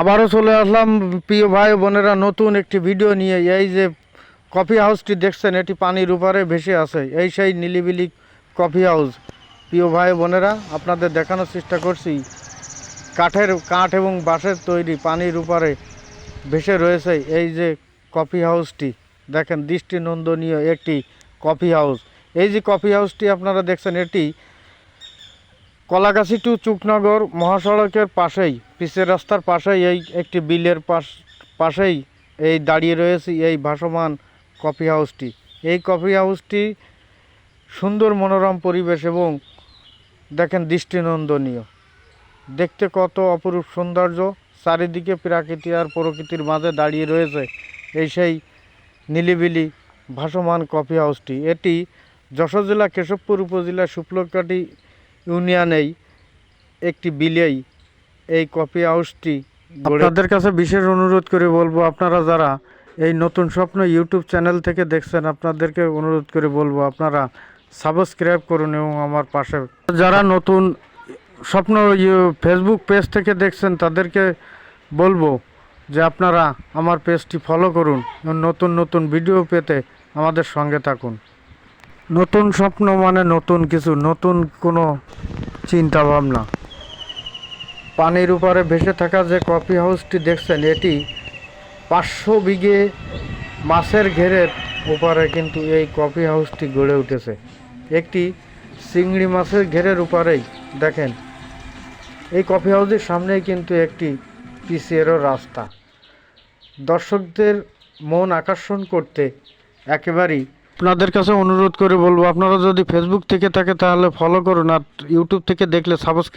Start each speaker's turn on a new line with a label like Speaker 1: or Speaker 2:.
Speaker 1: আবারও চলে আসলাম, প্রিয় ভাই বোনেরা, নতুন একটি ভিডিও নিয়ে। এই যে কফি হাউসটি দেখছেন, এটি পানির উপরে ভেসে আছে। এই সেই নিলিবিলি কফি হাউস প্রিয় ভাই বোনেরা, আপনাদের দেখানোর চেষ্টা করছি। কাঠের কাঠ এবং বাঁশের তৈরি পানির উপরে ভেসে রয়েছে এই যে কফি হাউসটি দেখেন, দৃষ্টিনন্দনীয় একটি কফি হাউস এই যে কফি হাউসটি আপনারা দেখছেন, এটি কলাগাছি টু চুকনগর মহাসড়কের পাশেই, পিচের রাস্তার পাশেই এই একটি বিলের পাশ, পাশেই এই দাঁড়িয়ে রয়েছে এই ভাসমান কফি হাউসটি। এই কফি হাউসটি সুন্দর মনোরম পরিবেশ এবং দেখেন দৃষ্টিনন্দনীয়। দেখতে কত অপরূপ সৌন্দর্য, চারিদিকে প্রাকৃতিক আর প্রকৃতির মাঝে দাঁড়িয়ে রয়েছে এই সেই নিলিবিলি ভাসমান কফি হাউসটি। এটি যশোর জেলা কেশবপুর উপজেলা শুক্লকাটি ইউনিয়নেই একটি বিলেই এই কফি হাউসটি আপনাদের কাছে বিশেষ অনুরোধ করে বলব, আপনারা যারা এই নতুন স্বপ্ন ইউটিউব চ্যানেল থেকে দেখছেন, আপনাদেরকে অনুরোধ করে বলব, আপনারা সাবস্ক্রাইব করুন এবং আমার পাশে যারা নতুন স্বপ্ন ফেসবুক পেজ থেকে দেখছেন, তাদেরকে বলব যে আপনারা আমার পেজটি ফলো করুন নতুন নতুন ভিডিও পেতে আমাদের সঙ্গে থাকুন। নতুন স্বপ্ন মানে নতুন কিছু, নতুন কোনো চিন্তা ভাবনা। পানির উপরে ভেসে থাকা যে কফি হাউসটি দেখছেন, এটি পাঁচশো বিঘে মাছের ঘেরের উপরে কিন্তু এই কফি হাউসটি গড়ে উঠেছে। একটি চিংড়ি মাছের ঘেরের উপরেই দেখেন, এই কফি হাউসের সামনেই কিন্তু একটি পিসিএরও রাস্তা। দর্শকদের মন আকর্ষণ করতে একেবারেই আপনাদের কাছে অনুরোধ করে বলব, আপনারা যদি ফেসবুক থেকে থাকে তাহলে ফলো করুন আর ইউটিউব থেকে দেখলে সাবস্ক্রাইব